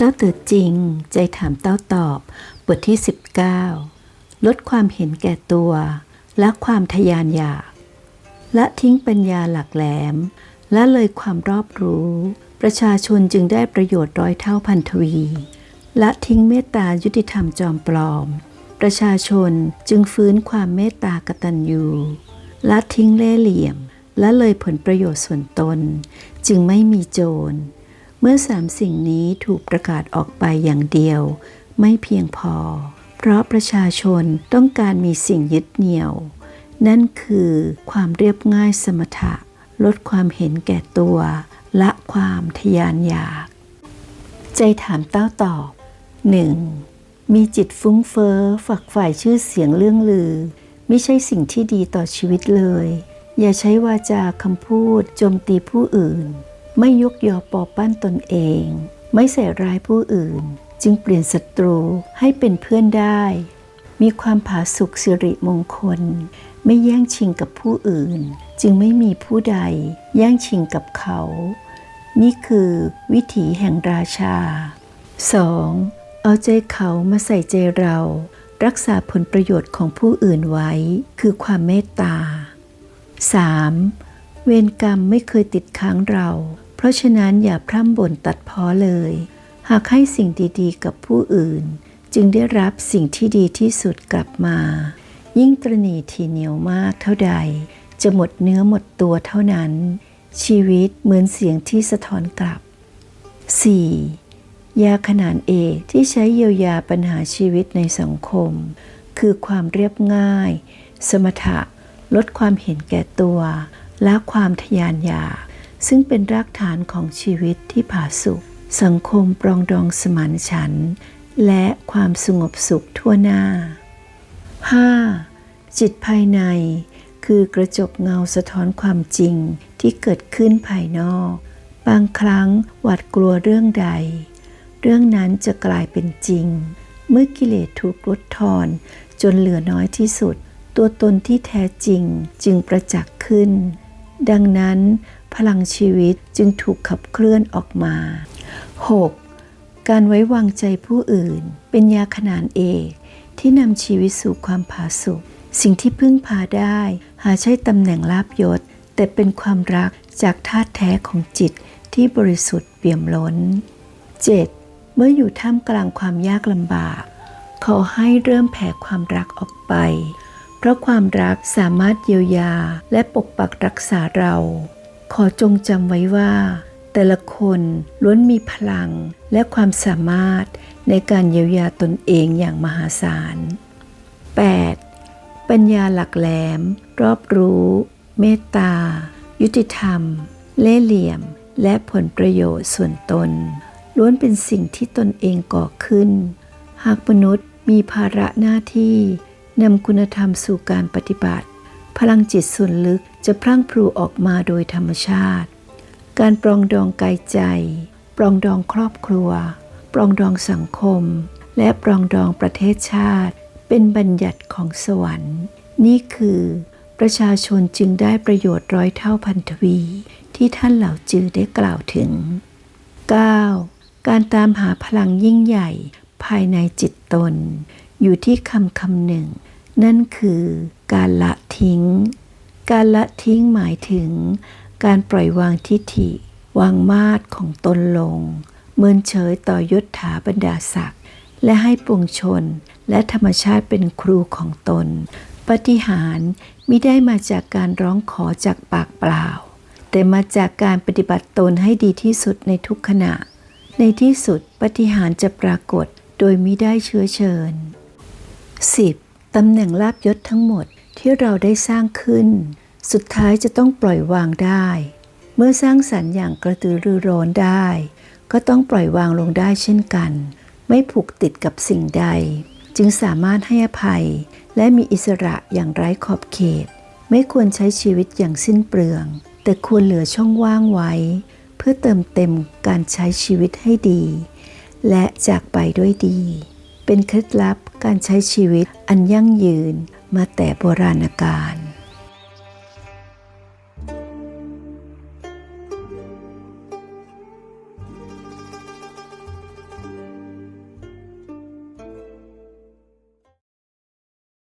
เต้าตื่นจริง ใจถามเต้าตอบบทที่ 19 ลดความเห็นแก่ตัวและความทะยานอยากและทิ้งปัญญาหลักแหลม และเลยความรอบรู้ ประชาชนจึงได้ประโยชน์ร้อยเท่าพันทวี และทิ้งเมตตายุติธรรมจอมปลอม ประชาชนจึงฟื้นความเมตตากตัญญูและทิ้งเล่เหลี่ยม และเลยผลประโยชน์ส่วนตน จึงไม่มีโจร เมื่อสามสิ่งนี้ถูกประกาศออกไปอย่างเดียว ไม่เพียงพอ เพราะประชาชนต้องการมีสิ่งยึดเหนี่ยว นั่นคือความเรียบง่ายสมถะ ลดความเห็นแก่ตัว ละความทะยานอยาก ใจถามเต้าตอบ 1. มีจิตฟุ้งเฟ้อฝักฝ่ายชื่อเสียงเรื่องลือ ไม่ใช่สิ่งที่ดีต่อชีวิตเลย อย่าใช้วาจาคำพูดโจมตีผู้อื่น ไม่ยกยอปอปั้นตนเอง ไม่ใส่ร้ายผู้อื่น จึงเปลี่ยนศัตรูให้เป็นเพื่อนได้ มีความผาสุกสิริมงคล ไม่แย่งชิงกับผู้อื่น จึงไม่มีผู้ใดแย่งชิงกับเขา นี่คือวิถีแห่งราชา 2. เอาใจเขามาใส่ใจเรา รักษาผลประโยชน์ของผู้อื่นไว้ คือความเมตตา 3. เวรกรรมไม่เคยติดค้างเรา เพราะฉะนั้นอย่าพร่ำบ่นตัดพ้อเลย หากให้สิ่งดีๆ กับผู้อื่น จึงได้รับสิ่งที่ดีที่สุดกลับมา ยิ่งตรณีทีเหนียวมากเท่าใด จะหมดเนื้อหมดตัวเท่านั้น ชีวิตเหมือนเสียงที่สะท้อนกลับ 4. ยาขนานเอกที่ใช้เยียวยาปัญหาชีวิตในสังคม คือความเรียบง่าย สมถะ ลดความเห็นแก่ตัว และความทะยานอยาก ซึ่งเป็นรากฐานของชีวิตที่ผาสุกสังคมปรองดองสมานฉันท์และความสงบสุขทั่วหน้า 5. จิตภายใน คือกระจกเงาสะท้อนความจริงที่เกิดขึ้นภายนอก บางครั้งหวาดกลัวเรื่องใด เรื่องนั้นจะกลายเป็นจริง เมื่อกิเลสถูกลดทอนจนเหลือน้อยที่สุด ตัวตนที่แท้จริงจึงประจักษ์ขึ้น ดังนั้นพลังชีวิตจึงถูกขับเคลื่อนออกมา 6. การไว้วางใจผู้อื่น เป็นยาขนานเอกที่นำชีวิตสู่ความผาสุกสิ่งที่พึ่งพาได้ หาใช่ตำแหน่งลาบยศ แต่เป็นความรักจากธาตุแท้ของจิตที่บริสุทธิ์เปี่ยมล้น 7. เมื่ออยู่ท่ามกลางความยากลำบาก ขอให้เริ่มแผ่ความรักออกไป เพราะความรักสามารถเยียวยาและปกปักรักษาเรา ขอจงจำไว้ว่า แต่ละคนล้วนมีพลังและความสามารถในการเยียวยาตนเองอย่างมหาศาล 8. ปัญญาหลักแหลม รอบรู้ เมตตา ยุติธรรม เล่ห์เหลี่ยม และผลประโยชน์ส่วนตน ล้วนเป็นสิ่งที่ตนเองก่อขึ้น หากมนุษย์มีภาระหน้าที่ นำคุณธรรมสู่การปฏิบัติ พลังจิตส่วนลึกจะพรั่งพรูออกมาโดยธรรมชาติ การปรองดองกายใจ ปรองดองครอบครัว ปรองดองสังคม และปรองดองประเทศชาติ เป็นบัญญัติของสวรรค์ นี่คือ ประชาชนจึงได้ประโยชน์ร้อยเท่าพันทวี ที่ท่านเหล่าจือได้กล่าวถึง 9. การตามหาพลังยิ่งใหญ่ ภายในจิตตน อยู่ที่คำคำหนึ่ง นั่นคือการละทิ้ง การละทิ้งหมายถึง การปล่อยวางทิฏฐิ วางมาตรของตนลง เมินเฉยต่อยศถาบรรดาศักดิ์และให้ปวงชนและธรรมชาติเป็นครูของตน ปฏิหารมิได้มาจากการร้องขอจากปากเปล่า แต่มาจากการปฏิบัติตนให้ดีที่สุดในทุกขณะ ในที่สุดปฏิหารจะปรากฏ โดยมิได้เชื้อเชิญ 10. ตำแหน่งลาบยศทั้งหมดที่เราได้สร้างขึ้น สุดท้ายจะต้องปล่อยวางได้ เมื่อสร้างสรรค์อย่างกระตือรือร้นได้ ก็ต้องปล่อยวางลงได้เช่นกัน ไม่ผูกติดกับสิ่งใด จึงสามารถให้อภัย และมีอิสระอย่างไร้ขอบเขต ไม่ควรใช้ชีวิตอย่างสิ้นเปลือง แต่ควรเหลือช่องว่างไว้ เพื่อเติมเต็มการใช้ชีวิตให้ดี และจากไปด้วยดี เป็นเคล็ดลับการใช้ชีวิตอันยั่งยืนมาแต่โบราณกาล